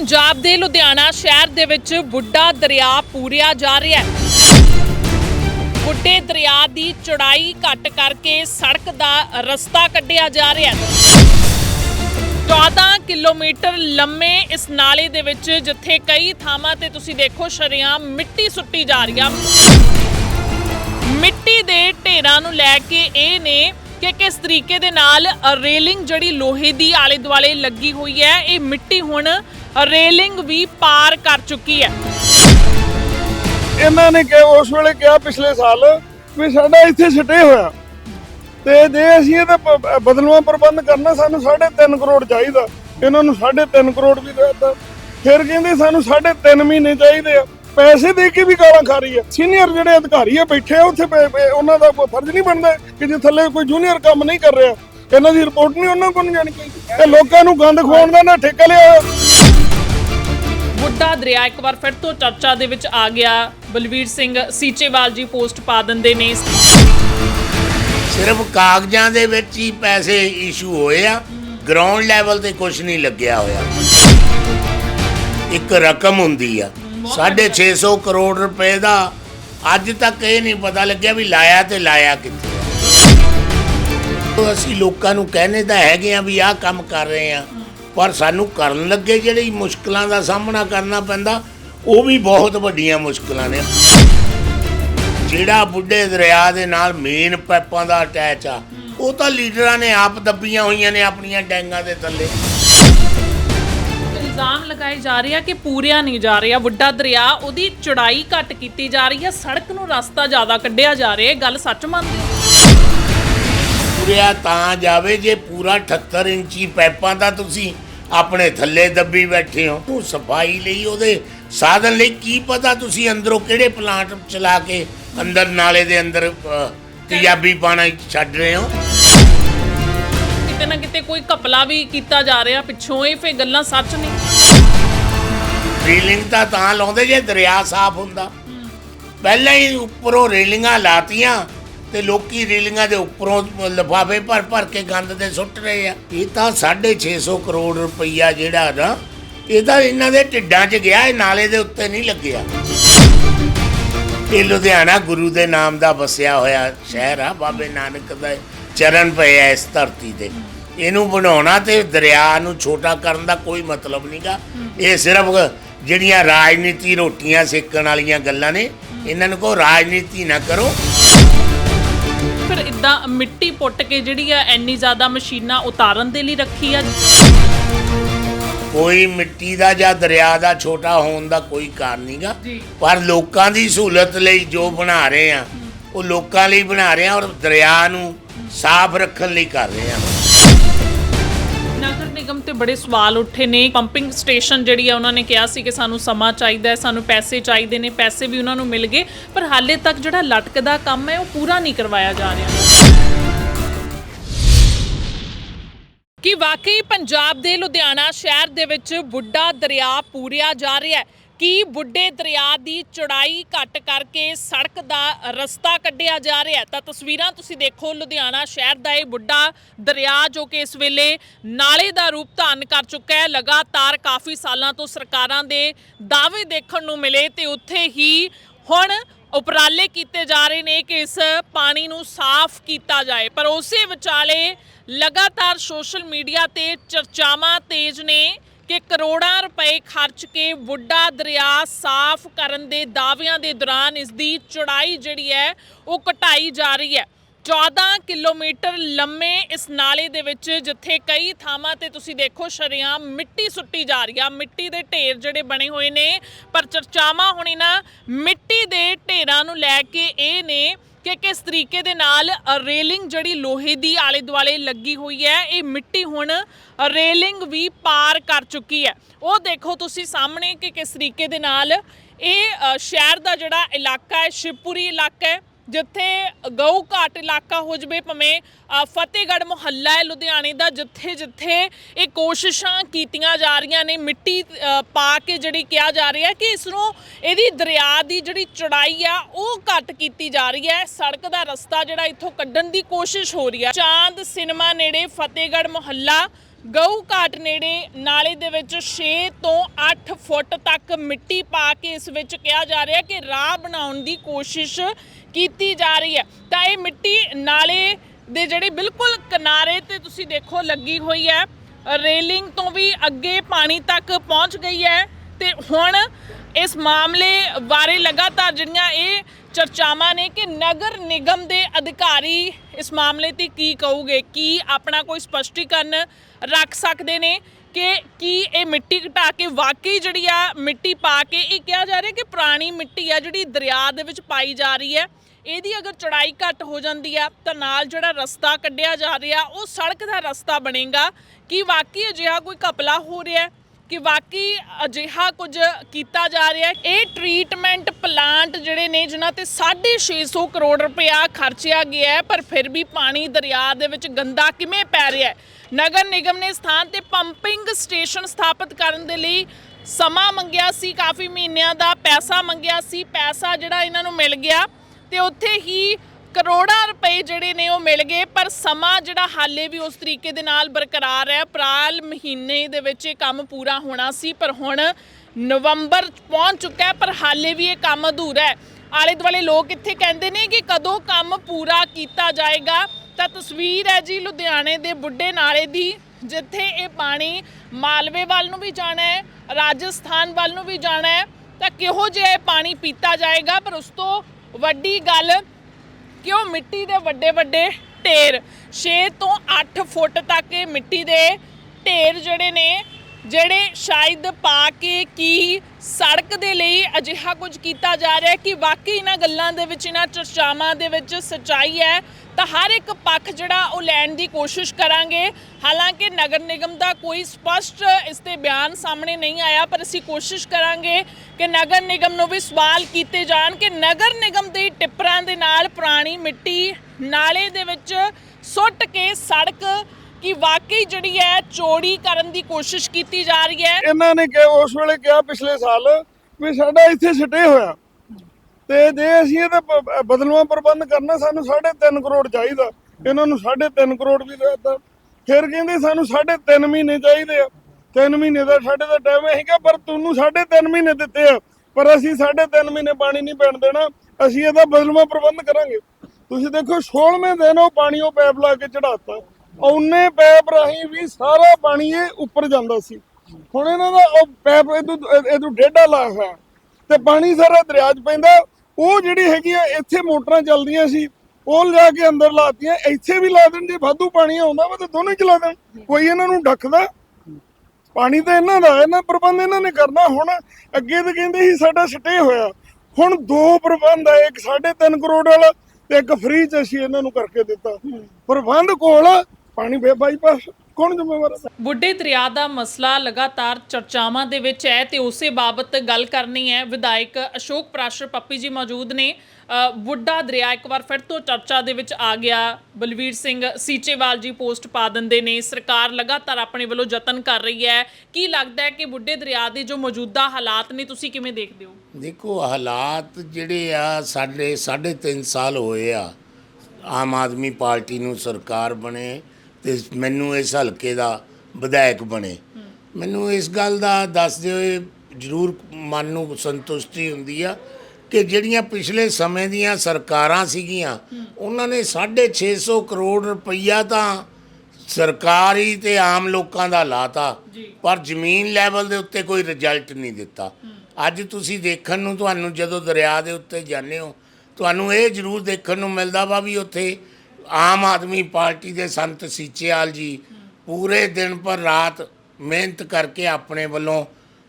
ਪੰਜਾਬ ਦੇ ਲੁਧਿਆਣਾ ਸ਼ਹਿਰ ਦੇ ਵਿੱਚ ਬੁੱਢਾ ਦਰਿਆ ਪੂਰਿਆ ਜਾ ਰਿਹਾ ਹੈ। ਬੁੱਢੇ ਦਰਿਆ ਦੀ ਚੌੜਾਈ ਘੱਟ ਕਰਕੇ ਸੜਕ ਦਾ ਰਸਤਾ ਕੱਢਿਆ ਜਾ ਰਿਹਾ ਹੈ। 14 ਕਿਲੋਮੀਟਰ ਲੰਮੇ ਇਸ ਨਾਲੇ ਦੇ ਵਿੱਚ, ਜਿੱਥੇ ਕਈ ਥਾਵਾਂ ਤੇ ਤੁਸੀਂ ਦੇਖੋ ਸ਼ਰੇਆਮ ਮਿੱਟੀ ਸੁੱਟੀ ਜਾ ਰਹੀ ਆ। ਮਿੱਟੀ ਦੇ ਢੇਰਾਂ ਨੂੰ ਲੈ ਕੇ ਇਹ ਨੇ ਕਿ ਕਿਸ ਤਰੀਕੇ ਦੇ ਨਾਲ ਰੇਲਿੰਗ ਜਿਹੜੀ ਲੋਹੇ ਦੀ ਆਲੇ ਦੁਆਲੇ ਲੱਗੀ ਹੋਈ ਹੈ, ਇਹ ਮਿੱਟੀ ਹੁਣ ਰੇਲਿੰਗ ਵੀ ਪਾਰ ਕਰ ਚੁੱਕੀ ਹੈ। ਇਹਨਾਂ ਨੇ ਕਿ ਉਸ ਵੇਲੇ ਕਿਹਾ ਪਿਛਲੇ ਸਾਲ ਵੀ ਸਾਡਾ ਇੱਥੇ ਸਟੇ ਹੋਇਆ। ਤੇ ਜੇ ਅਸੀਂ ਇਹਦਾ ਪ- ਬਦਲਵਾਂ ਪ੍ਰਬੰਧ ਕਰਨਾ ਸਾਨੂੰ 3.5 ਕਰੋੜ ਚਾਹੀਦਾ। ਇਹਨਾਂ ਨੂੰ 3.5 ਕਰੋੜ ਵੀ ਦੇਤਾ। ਫਿਰ ਕਹਿੰਦੇ ਸਾਨੂੰ 3.5 ਮਹੀਨੇ ਚਾਹੀਦੇ ਆ। ਪੈਸੇ ਦੇ ਕੇ ਵੀ ਗਾਲਾਂ ਖਾ ਰਹੀ ਹੈ। ਸੀਨੀਅਰ ਜਿਹੜੇ ਅਧਿਕਾਰੀ ਆ ਬੈਠੇ ਆ ਉੱਥੇ ਪਏ- ਪਏ, ਉਹਨਾਂ ਦਾ ਕੋਈ ਫਰਜ਼ ਨਹੀਂ ਬਣਦਾ ਕਿ ਜੇ ਥੱਲੇ ਕੋਈ ਜੂਨੀਅਰ ਕੰਮ ਨਹੀਂ ਕਰ ਰਿਹਾ। ਇਹਨਾਂ ਦੀ ਰਿਪੋਰਟ ਨਹੀਂ ਉਹਨਾਂ ਕੋਲ ਨਹੀਂ ਜਾਣੀ ਚਾਹੀਦੀ ਤੇ ਲੋਕਾਂ ਨੂੰ ਗੰਦ ਖਵਾਉਣ ਦਾ ਨਾ ਠੇਕਾ ਲਿਆ ਹੋਇਆ। ਦਰਿਆ ਇੱਕ ਵਾਰ ਫਿਰ ਤੋਂ ਚਰਚਾ ਦੇ ਵਿੱਚ ਆ ਗਿਆ। ਬਲਵੀਰ ਸਿੰਘ ਸੀਚੇਵਾਲ ਜੀ ਪੋਸਟ ਪਾ ਦਿੰਦੇ ਨੇ। ਸਿਰਫ ਕਾਗਜ਼ਾਂ ਦੇ ਵਿੱਚ ਹੀ ਪੈਸੇ ਇਸ਼ੂ ਹੋਏ ਆ। ਗਰਾਊਂਡ ਲੈਵਲ ਤੇ ਕੁਝ ਨਹੀਂ ਲੱਗਿਆ ਹੋਇਆ। ਇੱਕ ਰਕਮ ਹੁੰਦੀ ਆ। 650 ਕਰੋੜ ਰੁਪਏ ਦਾ ਅੱਜ ਤੱਕ ਇਹ ਨਹੀਂ ਪਤਾ ਲੱਗਿਆ ਵੀ ਲਾਇਆ ਤੇ ਲਾਇਆ ਕਿੱਥੇ ਅਸੀਂ ਲੋਕਾਂ ਨੂੰ ਕਹਿੰਦੇ ਤਾਂ ਹੈਗੇ ਆ ਵੀ ਆਹ ਕੰਮ ਕਰ ਰਹੇ ਆ। ਪਰ ਸਾਨੂੰ ਕਰਨ ਲੱਗੇ ਜਿਹੜੀ ਮੁਸ਼ਕਲਾਂ ਦਾ ਸਾਹਮਣਾ ਕਰਨਾ ਪੈਂਦਾ, ਉਹ ਵੀ ਬਹੁਤ ਵੱਡੀਆਂ ਮੁਸ਼ਕਲਾਂ ਨੇ। ਜਿਹੜਾ ਬੁੱਢੇ ਦਰਿਆ ਦੇ ਨਾਲ ਮੇਨ ਪੈਪਾਂ ਦਾ ਅਟੈਚ ਆ, ਉਹ ਤਾਂ ਲੀਡਰਾਂ ਨੇ ਆਪ ਦੱਬੀਆਂ ਹੋਈਆਂ ਨੇ ਆਪਣੀਆਂ ਡੈਂਗਾਂ ਦੇ ਥੱਲੇ। ਇਲਜ਼ਾਮ ਲਗਾਏ ਜਾ ਰਹੇ ਆ ਕਿ ਪੂਰਿਆ ਨਹੀਂ ਜਾ ਰਿਹਾ। ਬੁੱਢਾ ਦਰਿਆ, ਉਹਦੀ ਚੌੜਾਈ ਘੱਟ ਕੀਤੀ ਜਾ ਰਹੀ ਹੈ। ਸੜਕ ਨੂੰ ਰਸਤਾ ਜ਼ਿਆਦਾ ਕੱਢਿਆ ਜਾ ਰਿਹਾ। ਇਹ ਗੱਲ ਸੱਚ ਮੰਨਦੇ ਹੋ? ਪੂਰਿਆ ਤਾਂ ਜਾਵੇ ਜੇ ਪੂਰਾ 78 ਇੰਚੀ ਪਾਈਪਾਂ ਦਾ ਤੁਸੀਂ ਆਪਣੇ ਥੱਲੇ ਦੱਬੀ ਬੈਠੇ ਹੋ। ਉਹ ਸਫ਼ਾਈ ਲਈ ਉਹਦੇ ਸਾਧਨ ਲਈ ਕੀ ਪਤਾ ਤੁਸੀਂ ਅੰਦਰੋਂ ਕਿਹੜੇ ਪਲਾਂਟ ਚਲਾ ਕੇ ਅੰਦਰ ਨਾਲੇ ਦੇ ਅੰਦਰ ਅ, ਤੇਜ਼ਾਬੀ ਪਾਣਾ ਛੱਡ ਰਹੇ ਹੋ? ਕਿਤੇ ਨਾ ਕਿਤੇ ਕੋਈ ਘਪਲਾ ਵੀ ਕੀਤਾ ਜਾ ਰਿਹਾ ਪਿੱਛੋਂ ਇਹ ਫੇ ਗੱਲਾਂ ਸੱਚ ਨਹੀਂ ਰੇਲਿੰਗ ਤਾਂ ਤਾਂ ਲਾਉਂਦੇ ਜੇ ਦਰਿਆ ਸਾਫ਼ ਹੁੰਦਾ। ਪਹਿਲਾਂ ਹੀ ਉੱਪਰੋਂ ਰੇਲਿੰਗਾਂ ਲਾਤੀਆਂ ਤੇ ਲੋਕੀ ਰੇਲਿੰਗਾਂ ਦੇ ਉੱਪਰੋਂ ਲਿਫਾਫੇ ਭਰ ਭਰ ਕੇ ਗੰਦ ਦੇ ਸੁੱਟ ਰਹੇ ਆ। ਇਹ ਤਾਂ 650 ਕਰੋੜ ਰੁਪਈਆ ਜਿਹੜਾ ਨਾ, ਇਹ ਤਾਂ ਇਹਨਾਂ ਦੇ ਢਿੱਡਾਂ 'ਚ ਗਿਆ, ਇਹ ਨਾਲੇ ਦੇ ਉੱਤੇ ਨਹੀਂ ਲੱਗਿਆ। ਇਹ ਲੁਧਿਆਣਾ ਗੁਰੂ ਦੇ ਨਾਮ ਦਾ ਵਸਿਆ ਹੋਇਆ ਸ਼ਹਿਰ ਆ, ਬਾਬੇ ਨਾਨਕ ਦਾ ਚਰਨ ਪਏ ਆ ਇਸ ਧਰਤੀ ਤੇ। ਇਹਨੂੰ ਬਣਾਉਣਾ ਤੇ ਦਰਿਆ ਨੂੰ ਛੋਟਾ ਕਰਨ ਦਾ ਕੋਈ ਮਤਲਬ ਨਹੀਂਗਾ ਇਹ ਸਿਰਫ ਜਿਹੜੀਆਂ ਰਾਜਨੀਤੀ ਰੋਟੀਆਂ ਸੇਕਣ ਵਾਲੀਆਂ ਗੱਲਾਂ ਨੇ, ਇਹਨਾਂ ਨੂੰ ਕੋ ਰਾਜਨੀਤੀ ਨਾ ਕਰੋ। ਫਿਰ ਇਦਾਂ ਮਿੱਟੀ ਪੁੱਟ ਕੇ ਜਿਹੜੀ ਆ ਇੰਨੀ ਜ਼ਿਆਦਾ ਮਸ਼ੀਨਾਂ ਉਤਾਰਨ ਦੇ ਲਈ ਰੱਖੀ ਆ? ਕੋਈ ਮਿੱਟੀ ਦਾ ਜਾਂ ਦਰਿਆ ਦਾ ਛੋਟਾ ਹੋਣ ਦਾ ਕੋਈ ਕਾਰਨ ਨਹੀਂਗਾ। ਪਰ ਲੋਕਾਂ ਦੀ ਸਹੂਲਤ ਲਈ ਜੋ ਬਣਾ ਰਹੇ ਆ ਉਹ ਲੋਕਾਂ ਲਈ ਬਣਾ ਰਹੇ ਆ ਔਰ ਦਰਿਆ ਨੂੰ ਸਾਫ਼ ਰੱਖਣ ਲਈ ਕਰ ਰਹੇ ਆ। ਨਗਰ ਨਿਗਮ ਤੇ ਬੜੇ ਸਵਾਲ ਉੱਠੇ ਨੇ। ਪੰਪਿੰਗ ਸਟੇਸ਼ਨ ਜਿਹੜੀ ਆ, ਉਹਨਾਂ ਨੇ ਕਿਹਾ ਸੀ ਕਿ ਸਾਨੂੰ ਸਮਾਂ ਚਾਹੀਦਾ ਹੈ, ਸਾਨੂੰ ਪੈਸੇ ਚਾਹੀਦੇ ਨੇ, ਪੈਸੇ ਵੀ ਉਹਨਾਂ ਨੂੰ ਮਿਲ ਗਏ। ਪਰ ਹਾਲੇ ਤੱਕ ਜਿਹੜਾ ਲਟਕਦਾ ਕੰਮ ਹੈ, ਉਹ ਪੂਰਾ ਨਹੀਂ ਕਰਵਾਇਆ ਜਾ ਰਿਹਾ। ਕਿ ਵਾਕਈ ਪੰਜਾਬ ਦੇ ਲੁਧਿਆਣਾ ਸ਼ਹਿਰ ਦੇ ਵਿੱਚ ਬੁੱਢਾ ਦਰਿਆ ਪੂਰਿਆ ਜਾ ਰਿਹਾ ਹੈ। ਕਿ ਬੁੱਢੇ ਦਰਿਆ ਦੀ ਚੌੜਾਈ ਘੱਟ ਕਰਕੇ ਸੜਕ ਦਾ ਰਸਤਾ ਕੱਢਿਆ ਜਾ ਰਿਹਾ ਤਾਂ ਤਸਵੀਰਾਂ ਤੁਸੀਂ ਦੇਖੋ, ਲੁਧਿਆਣਾ ਸ਼ਹਿਰ ਦਾ ਇਹ ਬੁੱਢਾ ਦਰਿਆ ਜੋ ਕਿ ਇਸ ਵੇਲੇ ਨਾਲੇ ਦਾ ਰੂਪ ਧਾਰਨ ਕਰ ਚੁੱਕਾ ਹੈ। ਲਗਾਤਾਰ ਕਾਫੀ ਸਾਲਾਂ ਤੋਂ ਸਰਕਾਰਾਂ ਦੇ ਦਾਅਵੇ ਦੇਖਣ ਨੂੰ ਮਿਲੇ ਤੇ ਉੱਥੇ ਹੀ ਹੁਣ ਉਪਰਾਲੇ ਕੀਤੇ ਜਾ ਰਹੇ ਨੇ ਕਿ ਇਸ ਪਾਣੀ ਨੂੰ ਸਾਫ਼ ਕੀਤਾ ਜਾਏ। ਪਰ ਉਸੇ ਵਿਚਾਲੇ ਲਗਾਤਾਰ ਸੋਸ਼ਲ ਮੀਡੀਆ ਤੇ ਚਰਚਾਵਾਂ ਤੇਜ਼ ਨੇ। ਕਿ ਕਰੋੜਾਂ ਰੁਪਏ ਖਰਚ ਕੇ ਬੁੱਢਾ ਦਰਿਆ ਸਾਫ਼ ਕਰਨ ਦੇ ਦਾਅਵਿਆਂ ਦੇ ਦੌਰਾਨ ਇਸ ਦੀ ਚੌੜਾਈ ਜਿਹੜੀ ਹੈ ਉਹ ਘਟਾਈ ਜਾ ਰਹੀ ਹੈ। 14 ਕਿਲੋਮੀਟਰ ਲੰਮੇ ਇਸ ਨਾਲੇ ਦੇ ਵਿੱਚ ਜਿੱਥੇ ਕਈ ਥਾਵਾਂ ਤੇ ਤੁਸੀਂ ਦੇਖੋ ਸ਼ਰੇਆਮ ਮਿੱਟੀ ਸੁੱਟੀ ਜਾ ਰਹੀ ਆ। ਮਿੱਟੀ ਦੇ ਢੇਰ ਜਿਹੜੇ ਬਣੇ ਹੋਏ ਨੇ, ਪਰ ਚਰਚਾਵਾਂ ਹੁਣ ਇਹਨਾਂ ਮਿੱਟੀ ਦੇ ਢੇਰਾਂ ਨੂੰ ਲੈ ਕੇ ਇਹ ਨੇ ਕਿ ਕਿਸ ਤਰੀਕੇ ਦੇ ਨਾਲ ਰੇਲਿੰਗ ਜਿਹੜੀ ਲੋਹੇ ਦੀ ਆਲੇ ਦੁਆਲੇ ਲੱਗੀ ਹੋਈ ਹੈ, ਇਹ ਮਿੱਟੀ ਹੁਣ ਰੇਲਿੰਗ ਵੀ ਪਾਰ ਕਰ ਚੁੱਕੀ ਹੈ। ਉਹ ਦੇਖੋ ਤੁਸੀਂ ਸਾਹਮਣੇ ਕਿ ਕਿਸ ਤਰੀਕੇ ਦੇ ਨਾਲ ਇਹ ਸ਼ਹਿਰ ਦਾ ਜਿਹੜਾ ਇਲਾਕਾ ਹੈ, ਸ਼ਿਵਪੁਰੀ ਇਲਾਕਾ ਹੈ ਜਿੱਥੇ ਗਊ ਘਾਟ ਇਲਾਕਾ ਹੋ ਜਵੇ ਭਵੇਂ ਫਤਿਹਗੜ੍ਹ ਮੁਹੱਲਾ ਹੈ ਲੁਧਿਆਣੇ ਦਾ, ਜਿੱਥੇ ਜਿੱਥੇ ਇਹ ਕੋਸ਼ਿਸ਼ਾਂ ਕੀਤੀਆਂ ਜਾ ਰਹੀਆਂ ਨੇ, ਮਿੱਟੀ ਪਾ ਕੇ ਜਿਹੜੀ ਕਿਹਾ ਜਾ ਰਿਹਾ ਕਿ ਇਸ ਨੂੰ ਇਹਦੀ ਦਰਿਆ ਦੀ ਜਿਹੜੀ ਚੜਾਈ ਆ, ਉਹ ਘੱਟ ਕੀਤੀ ਜਾ ਰਹੀ ਹੈ। ਸੜਕ ਦਾ ਰਸਤਾ ਜਿਹੜਾ ਇੱਥੋਂ ਕੱਢਣ ਦੀ ਕੋਸ਼ਿਸ਼ ਹੋ ਰਹੀ ਹੈ। ਚਾਂਦ ਸਿਨੇਮਾ ਨੇੜੇ ਫਤਿਹਗੜ੍ਹ ਮੁਹੱਲਾ ਗਊ ਘਾਟ ਨੇੜੇ ਨਾਲੇ ਦੇ ਵਿੱਚ 6 ਤੋਂ 8 ਫੁੱਟ ਤੱਕ ਮਿੱਟੀ ਪਾ ਕੇ ਇਸ ਵਿੱਚ ਕਿਹਾ ਜਾ ਰਿਹਾ ਕਿ ਰਾਹ ਬਣਾਉਣ ਦੀ ਕੋਸ਼ਿਸ਼ ਕੀਤੀ ਜਾ ਰਹੀ ਹੈ। ਤਾਂ ਇਹ ਮਿੱਟੀ ਨਾਲੇ ਦੇ ਜਿਹੜੇ ਬਿਲਕੁਲ ਕਿਨਾਰੇ ਤੇ ਤੁਸੀਂ ਦੇਖੋ ਲੱਗੀ ਹੋਈ ਹੈ। ਰੇਲਿੰਗ ਤੋਂ ਵੀ ਅੱਗੇ ਪਾਣੀ ਤੱਕ ਪਹੁੰਚ ਗਈ ਹੈ ਤੇ ਹੁਣ ਇਸ ਮਾਮਲੇ ਬਾਰੇ ਲਗਾਤਾਰ ਜਿਹੜੀਆਂ ਇਹ ਚਰਚਾਵਾਂ ਨੇ ਕਿ ਨਗਰ ਨਿਗਮ ਦੇ ਅਧਿਕਾਰੀ ਇਸ ਮਾਮਲੇ ਤੇ ਕੀ ਕਹੋਗੇ, ਕੀ ਆਪਣਾ ਕੋਈ ਸਪਸ਼ਟੀਕਰਨ ਰੱਖ ਸਕਦੇ ਨੇ ਕਿ ਕੀ ਇਹ ਮਿੱਟੀ ਘਟਾ ਕੇ ਵਾਕਈ ਜਿਹੜੀ ਆ ਮਿੱਟੀ ਪਾ ਕੇ, ਇਹ ਕਿਹਾ ਜਾ ਰਿਹਾ ਕਿ ਪੁਰਾਣੀ ਮਿੱਟੀ ਆ ਜਿਹੜੀ ਦਰਿਆ ਦੇ ਵਿੱਚ ਪਾਈ ਜਾ ਰਹੀ ਹੈ, ਇਹਦੀ ਅਗਰ ਚੜਾਈ ਘੱਟ ਹੋ ਜਾਂਦੀ ਆ ਤਾਂ ਨਾਲ ਜਿਹੜਾ ਰਸਤਾ ਕੱਢਿਆ ਜਾ ਰਿਹਾ, ਉਹ ਸੜਕ ਦਾ ਰਸਤਾ ਬਣੇਗਾ, ਕੀ ਵਾਕਈ ਅਜਿਹਾ ਕੋਈ ਘਪਲਾ ਹੋ ਰਿਹਾ ਹੈ? ਕਿ ਵਾਕਈ ਅਜਿਹਾ ਕੁਝ ਕੀਤਾ ਜਾ ਰਿਹਾ ਹੈ। ਇਹ ਟ੍ਰੀਟਮੈਂਟ ਪਲਾਂਟ ਜਿਹੜੇ ਨੇ, ਜਿਨ੍ਹਾਂ ਤੇ 650 ਕਰੋੜ ਰੁਪਇਆ ਖਰਚਿਆ ਗਿਆ ਹੈ, ਪਰ ਫਿਰ ਵੀ ਪਾਣੀ ਦਰਿਆ ਦੇ ਵਿੱਚ ਗੰਦਾ ਕਿਵੇਂ ਪੈ ਰਿਹਾ ਹੈ? ਨਗਰ ਨਿਗਮ ਨੇ ਸਥਾਨ ਤੇ ਪੰਪਿੰਗ ਸਟੇਸ਼ਨ ਸਥਾਪਿਤ ਕਰਨ ਦੇ ਲਈ ਸਮਾਂ ਮੰਗਿਆ ਸੀ, ਕਾਫੀ ਮਹੀਨਿਆਂ ਦਾ ਪੈਸਾ ਮੰਗਿਆ ਸੀ। ਪੈਸਾ ਜਿਹੜਾ ਇਹਨਾਂ ਨੂੰ ਮਿਲ ਗਿਆ ਤੇ ਉੱਥੇ ਹੀ ਕਰੋੜਾਂ ਰੁਪਏ ਜਿਹੜੇ ਨੇ ਉਹ ਮਿਲ ਗਏ, ਪਰ ਸਮਾਂ ਜਿਹੜਾ ਹਾਲੇ ਵੀ ਉਸ ਤਰੀਕੇ ਦੇ ਨਾਲ ਬਰਕਰਾਰ ਹੈ। ਅਪ੍ਰੈਲ ਮਹੀਨੇ ਦੇ ਵਿੱਚ ਇਹ ਕੰਮ ਪੂਰਾ ਹੋਣਾ ਸੀ, ਪਰ ਹੁਣ ਨਵੰਬਰ ਪਹੁੰਚ ਚੁੱਕਾ ਹੈ, ਪਰ ਹਾਲੇ ਵੀ ਇਹ ਕੰਮ ਅਧੂਰਾ ਹੈ। ਆਲੇ ਦੁਆਲੇ ਲੋਕ ਇੱਥੇ ਕਹਿੰਦੇ ਨੇ ਕਿ ਕਦੋਂ ਕੰਮ ਪੂਰਾ ਕੀਤਾ ਜਾਏਗਾ। ਤਾਂ ਤਸਵੀਰ ਹੈ ਜੀ ਲੁਧਿਆਣੇ ਦੇ ਬੁੱਢੇ ਨਾਲੇ ਦੀ, ਜਿੱਥੇ ਇਹ ਪਾਣੀ ਮਾਲਵੇ ਵੱਲ ਨੂੰ ਵੀ ਜਾਣਾ ਹੈ, ਰਾਜਸਥਾਨ ਵੱਲ ਨੂੰ ਵੀ ਜਾਣਾ ਹੈ। ਤਾਂ ਕਿਹੋ ਜਿਹਾ ਇਹ ਪਾਣੀ ਪੀਤਾ ਜਾਏਗਾ? ਪਰ ਉਸ ਤੋਂ ਵੱਡੀ ਗੱਲ ਕਿ ਉਹ ਮਿੱਟੀ ਦੇ ਵੱਡੇ ਵੱਡੇ ਢੇਰ? 6 ਤੋਂ 8 ਫੁੱਟ ਤੱਕ ਇਹ ਮਿੱਟੀ ਦੇ ਢੇਰ ਜਿਹੜੇ ਨੇ ਜਿਹੜੇ ਸ਼ਾਇਦ ਪਾ ਕੇ ਕੀ ਸੜਕ ਦੇ ਲਈ ਅਜਿਹਾ ਕੁਝ ਕੀਤਾ ਜਾ ਰਿਹਾ ਹੈ ਕਿ ਵਾਕਈ ਇਹਨਾਂ ਗੱਲਾਂ ਦੇ ਵਿੱਚ, ਇਹਨਾਂ ਚਰਚਾਵਾਂ ਦੇ ਵਿੱਚ ਸੱਚਾਈ ਹੈ, ਤਾਂ ਹਰ ਇੱਕ ਪੱਖ ਜਿਹੜਾ ਉਹ ਲੈਣ ਦੀ ਕੋਸ਼ਿਸ਼ ਕਰਾਂਗੇ। ਹਾਲਾਂਕਿ ਨਗਰ ਨਿਗਮ ਦਾ ਕੋਈ ਸਪਸ਼ਟ ਇਸ ਤੇ ਬਿਆਨ ਸਾਹਮਣੇ ਨਹੀਂ ਆਇਆ, ਪਰ ਅਸੀਂ ਕੋਸ਼ਿਸ਼ ਕਰਾਂਗੇ ਕਿ ਨਗਰ ਨਿਗਮ ਨੂੰ ਵੀ ਸਵਾਲ ਕੀਤੇ ਜਾਣ ਕਿ ਨਗਰ ਨਿਗਮ ਦੇ ਟਿੱਪਰਾਂ ਦੇ ਨਾਲ ਪੁਰਾਣੀ ਮਿੱਟੀ ਨਾਲੇ ਦੇ ਵਿੱਚ ਸੁੱਟ ਕੇ ਸੜਕ ਕੀ ਵਾਕਈ ਜਿਹੜੀ ਹੈ ਚੋੜੀ ਕਰਨ ਦੀ ਕੋਸ਼ਿਸ਼ ਕੀਤੀ ਜਾ ਰਹੀ ਹੈ। ਇਹਨਾਂ ਨੇ ਕਿ ਉਸ ਵੇਲੇ ਕਿਹਾ ਪਿਛਲੇ ਸਾਲ ਵੀ ਸਾਡਾ ਇੱਥੇ ਸਟੇ ਹੋਇਆ। ਤੇ ਜੇ ਅਸੀਂ ਇਹਦਾ ਪ- ਬਦਲਵਾਂ ਪ੍ਰਬੰਧ ਕਰਨਾ, ਸਾਨੂੰ 3.5 ਕਰੋੜ ਚਾਹੀਦਾ। ਇਹਨਾਂ ਨੂੰ 3.5 ਕਰੋੜ ਵੀ ਦੇਤਾ। ਫਿਰ ਕਹਿੰਦੇ ਸਾਨੂੰ 3.5 ਮਹੀਨੇ ਚਾਹੀਦੇ ਆ। 3 ਮਹੀਨੇ ਦਾ, ਸਾਡੇ ਦਾ ਟਾਈਮ ਹੈ ਕਿ ਪਰ ਤੁਹਾਨੂੰ 3.5 ਮਹੀਨੇ ਦਿੱਤੇ ਆ। ਪਰ ਅਸੀਂ 3.5 ਮਹੀਨੇ ਪਾਣੀ ਨਹੀਂ ਪੈਣ ਦੇਣਾ। ਅਸੀਂ ਇਹਦਾ ਬਦਲਵਾਂ ਪ੍ਰਬੰਧ ਕਰਾਂਗੇ। ਤੁਸੀਂ ਦੇਖੋ 16ਵੇਂ ਦਿਨ ਉਹ ਪਾਣੀ ਉਹ ਪੈਪ ਲਾ ਕੇ ਚੜਾਤਾ ਉਹਨੇ ਪੈਪ ਰਾਹੀਂ ਵੀ ਸਾਰਾ ਪਾਣੀ ਇਹ ਉੱਪਰ ਜਾਂਦਾ ਸੀ। ਹੁਣ ਇਹਨਾਂ ਦਾ ਉਹ ਪੈਪ ਇਹਦੋਂ ਇਹਦੋਂ ਡੇਢਾ ਲਾ ਹੋਇਆ ਤੇ ਪਾਣੀ ਸਾਰਾ ਦਰਿਆ 'ਚ ਪੈਂਦਾ। ਉਹ ਜਿਹੜੀ ਹੈਗੀ ਆ ਇੱਥੇ ਮੋਟਰਾਂ ਚੱਲਦੀਆਂ ਸੀ ਉਹ ਲਿਆ ਕੇ ਅੰਦਰ ਲਾਤੀਆਂ। ਇੱਥੇ ਵੀ ਲਾ ਦੇਣ ਜੇ ਵਾਧੂ ਪਾਣੀ ਆਉਂਦਾ ਵਾ ਤੇ ਦੋਨੇ ਚਲਾ ਦੇਣ। ਕੋਈ ਇਹਨਾਂ ਨੂੰ ਡੱਕਦਾ। ਪਾਣੀ ਤਾਂ ਇਹਨਾਂ ਦਾ ਇਹਨਾਂ ਪ੍ਰਬੰਧ ਇਹਨਾਂ ਨੇ ਕਰਨਾ। ਹੁਣ ਅੱਗੇ ਤਾਂ ਕਹਿੰਦੇ ਸੀ ਸਾਡਾ ਸਟੇ ਹੋਇਆ। ਹੁਣ ਦੋ ਪ੍ਰਬੰਧ ਆ ਇੱਕ 3.5 ਕਰੋੜ ਵਾਲਾ ਤੇ ਇੱਕ ਫ੍ਰੀ ਚ ਅਸੀਂ ਇਹਨਾਂ ਨੂੰ ਕਰਕੇ ਦਿੱਤਾ। ਪ੍ਰਬੰਧ ਕੋਲ ਪਾਣੀ ਬੇ ਬਾਈਪਾਸ ਕੌਣ ਜ਼ਿੰਮੇਵਾਰ ਹੈ? ਬੁੱਢੇ ਦਰਿਆ ਦਾ ਮਸਲਾ ਲਗਾਤਾਰ ਚਰਚਾਵਾਂ ਦੇ ਵਿੱਚ ਹੈ ਤੇ ਉਸੇ ਬਾਬਤ ਗੱਲ ਕਰਨੀ ਹੈ। ਵਿਧਾਇਕ ਅਸ਼ੋਕ ਪ੍ਰਾਸ਼ਰ ਪੱਪੀ ਜੀ ਮੌਜੂਦ ਨੇ। ਅ, ਬੁੱਢਾ ਦਰਿਆ ਇੱਕ ਵਾਰ ਫਿਰ ਤੋਂ ਚਰਚਾ ਦੇ ਵਿੱਚ ਆ ਗਿਆ। ਬਲਵੀਰ ਸਿੰਘ ਸੀਚੇਵਾਲ ਜੀ ਪੋਸਟ ਪਾ ਦਿੰਦੇ ਨੇ। ਸਰਕਾਰ ਲਗਾਤਾਰ ਆਪਣੇ ਵੱਲੋਂ ਯਤਨ ਕਰ ਰਹੀ ਹੈ। ਕੀ ਲੱਗਦਾ ਹੈ ਕਿ ਬੁੱਢੇ ਦਰਿਆ ਦੇ ਜੋ ਮੌਜੂਦਾ ਹਾਲਾਤ ਨੇ ਤੁਸੀਂ ਕਿਵੇਂ ਦੇਖਦੇ ਹੋ? ਦੇਖੋ ਹਾਲਾਤ ਜਿਹੜੇ ਆ ਸਾਡੇ 3.5 ਸਾਲ ਹੋਏ ਆ। ਆਮ ਆਦਮੀ ਪਾਰਟੀ ਨੂੰ ਸਰਕਾਰ ਬਣੇ ਤੇ ਮੈਨੂੰ ਇਸ ਹਲਕੇ ਦਾ ਵਿਧਾਇਕ ਬਣੇ। ਮੈਨੂੰ ਇਸ ਗੱਲ ਦਾ ਦੱਸਦੇ ਹੋਏ ਜ਼ਰੂਰ ਮਨ ਨੂੰ ਸੰਤੁਸ਼ਟੀ ਹੁੰਦੀ ਆ ਕਿ ਜਿਹੜੀਆਂ ਪਿਛਲੇ ਸਮੇਂ ਦੀਆਂ ਸਰਕਾਰਾਂ ਸੀਗੀਆਂ ਉਹਨਾਂ ਨੇ 650 ਕਰੋੜ ਰੁਪਈਆ ਤਾਂ ਸਰਕਾਰੀ ਤੇ ਆਮ ਲੋਕਾਂ ਦਾ ਲਾਤਾ ਪਰ ਜ਼ਮੀਨ ਲੈਵਲ ਦੇ ਉੱਤੇ ਕੋਈ ਰਿਜ਼ਲਟ ਨਹੀਂ ਦਿੱਤਾ। ਅੱਜ ਤੁਸੀਂ ਦੇਖਣ ਨੂੰ ਤੁਹਾਨੂੰ ਜਦੋਂ ਦਰਿਆ ਦੇ ਉੱਤੇ ਜਾਂਦੇ ਹੋ ਤੁਹਾਨੂੰ ਇਹ ਜ਼ਰੂਰ ਦੇਖਣ ਨੂੰ ਮਿਲਦਾ ਵਾ ਵੀ ਉੱਥੇ ਆਮ ਆਦਮੀ ਪਾਰਟੀ ਦੇ ਸੰਤ ਸੀਚੇਵਾਲ ਜੀ ਪੂਰੇ ਦਿਨ ਪਰ ਰਾਤ ਮਿਹਨਤ ਕਰਕੇ ਆਪਣੇ ਵੱਲੋਂ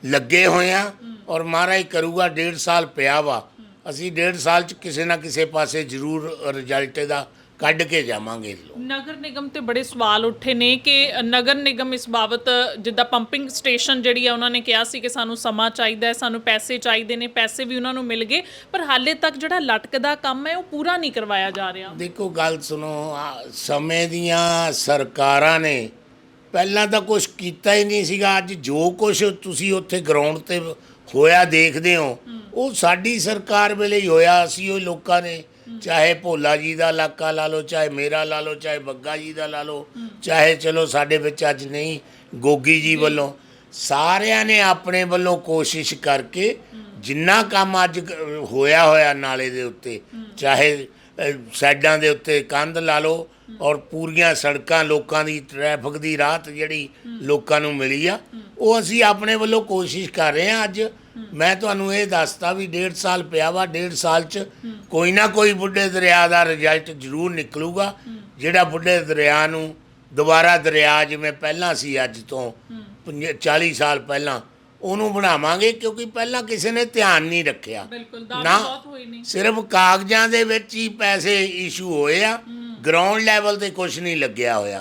ਲੱਗੇ ਹੋਏ ਆ ਔਰ ਮਹਾਰਾਜ ਕਰੂਗਾ, ਡੇਢ ਸਾਲ ਪਿਆ ਵਾ। ਅਸੀਂ ਡੇਢ ਸਾਲ ਚ ਕਿਸੇ ਨਾ ਕਿਸੇ ਪਾਸੇ ਜ਼ਰੂਰ ਰਿਜ਼ਲਟ ਦਾ ਕੱਢ ਕੇ ਜਾਵਾਂਗੇ ਨਗਰ ਨਿਗਮ ਤੇ ਬੜੇ ਸਵਾਲ ਉੱਠੇ ਨੇ ਕਿ ਨਗਰ ਨਿਗਮ ਇਸ ਬਾਬਤ ਜਿੱਦਾਂ ਪੰਪਿੰਗ ਸਟੇਸ਼ਨ ਜਿਹੜੀ ਆ ਉਹਨਾਂ ਨੇ ਕਿਹਾ ਸੀ ਕਿ ਸਾਨੂੰ ਸਮਾਂ ਚਾਹੀਦਾ ਹੈ ਸਾਨੂੰ ਪੈਸੇ ਚਾਹੀਦੇ ਨੇ ਪੈਸੇ ਵੀ ਉਹਨਾਂ ਨੂੰ ਮਿਲ ਗਏ ਪਰ ਹਾਲੇ ਤੱਕ ਜਿਹੜਾ ਲਟਕਦਾ ਕੰਮ ਹੈ ਉਹ ਪੂਰਾ ਨਹੀਂ ਕਰਵਾਇਆ ਜਾ ਰਿਹਾ। ਦੇਖੋ ਗੱਲ ਸੁਣੋ ਸਮੇਂ ਦੀਆਂ ਸਰਕਾਰਾਂ ਨੇ ਪਹਿਲਾਂ ਤਾਂ ਕੁਝ ਕੀਤਾ ਹੀ ਨਹੀਂ ਸੀਗਾ ਅੱਜ ਜੋ ਕੁਝ ਤੁਸੀਂ ਉੱਥੇ ਗਰਾਊਂਡ ਤੇ ਹੋਇਆ ਦੇਖਦੇ ਹੋ। ਉਹ ਸਾਡੀ ਸਰਕਾਰ ਵੇਲੇ ਹੀ ਹੋਇਆ ਅਸੀਂ ਉਹ ਲੋਕਾਂ ਨੇ ਚਾਹੇ ਭੋਲਾ ਜੀ ਦਾ ਇਲਾਕਾ ਲਾ ਲਓ ਚਾਹੇ ਮੇਰਾ ਲਾ ਲਓ ਚਾਹੇ ਬੱਗਾ ਜੀ ਦਾ ਲਾ ਲਓ ਚਾਹੇ ਚਲੋ ਸਾਡੇ ਵਿੱਚ ਅੱਜ ਨਹੀਂ ਗੋਗੀ ਜੀ ਵੱਲੋਂ। ਸਾਰਿਆਂ ਨੇ ਆਪਣੇ ਵੱਲੋਂ ਕੋਸ਼ਿਸ਼ ਕਰਕੇ ਜਿੰਨਾ ਕੰਮ ਅੱਜ ਹੋਇਆ ਹੋਇਆ ਨਾਲੇ ਦੇ ਉੱਤੇ ਚਾਹੇ ਸਾਈਡਾਂ ਦੇ ਉੱਤੇ ਕੰਧ ਲਾ ਲਓ ਔਰ ਪੂਰੀਆਂ ਸੜਕਾਂ ਲੋਕਾਂ ਦੀ ਟ੍ਰੈਫਿਕ ਦੀ ਰਾਹਤ ਜਿਹੜੀ ਲੋਕਾਂ ਨੂੰ ਮਿਲੀ ਆ ਉਹ ਅਸੀਂ ਆਪਣੇ ਵੱਲੋਂ ਕੋਸ਼ਿਸ਼ ਕਰ ਰਹੇ ਹਾਂ ਅੱਜ ਮੈਂ ਤੁਹਾਨੂੰ ਇਹ ਦੱਸਤਾ ਵੀ ਡੇਢ ਸਾਲ ਪਿਆ ਵਾ ਡੇਢ ਸਾਲ ਚ ਕੋਈ ਨਾ ਕੋਈ ਬੁੱਢੇ ਦਰਿਆ ਦਾ ਰਿਜ਼ਲਟ ਜ਼ਰੂਰ ਨਿਕਲੂਗਾ। ਜਿਹੜਾ ਬੁੱਢੇ ਦਰਿਆ ਨੂੰ ਦੁਬਾਰਾ ਦਰਿਆ ਜਿਵੇਂ ਪਹਿਲਾਂ ਸੀ ਅੱਜ ਤੋਂ ਪੰਜ- 40 ਸਾਲ ਪਹਿਲਾਂ ਉਹਨੂੰ ਬਣਾਵਾਂਗੇ ਕਿਉਂਕਿ ਪਹਿਲਾਂ ਕਿਸੇ ਨੇ ਧਿਆਨ ਨਹੀਂ ਰੱਖਿਆ। ਬਿਲਕੁਲ ਬਹੁਤ ਨੇ। ਸਿਰਫ ਕਾਗਜ਼ਾਂ ਦੇ ਵਿੱਚ ਹੀ ਪੈਸੇ ਇਸ਼ੂ ਹੋਏ ਆ। ਗਰਾਊਂਡ ਲੈਵਲ ਤੇ ਕੁਝ ਨਹੀਂ ਲੱਗਿਆ ਹੋਇਆ।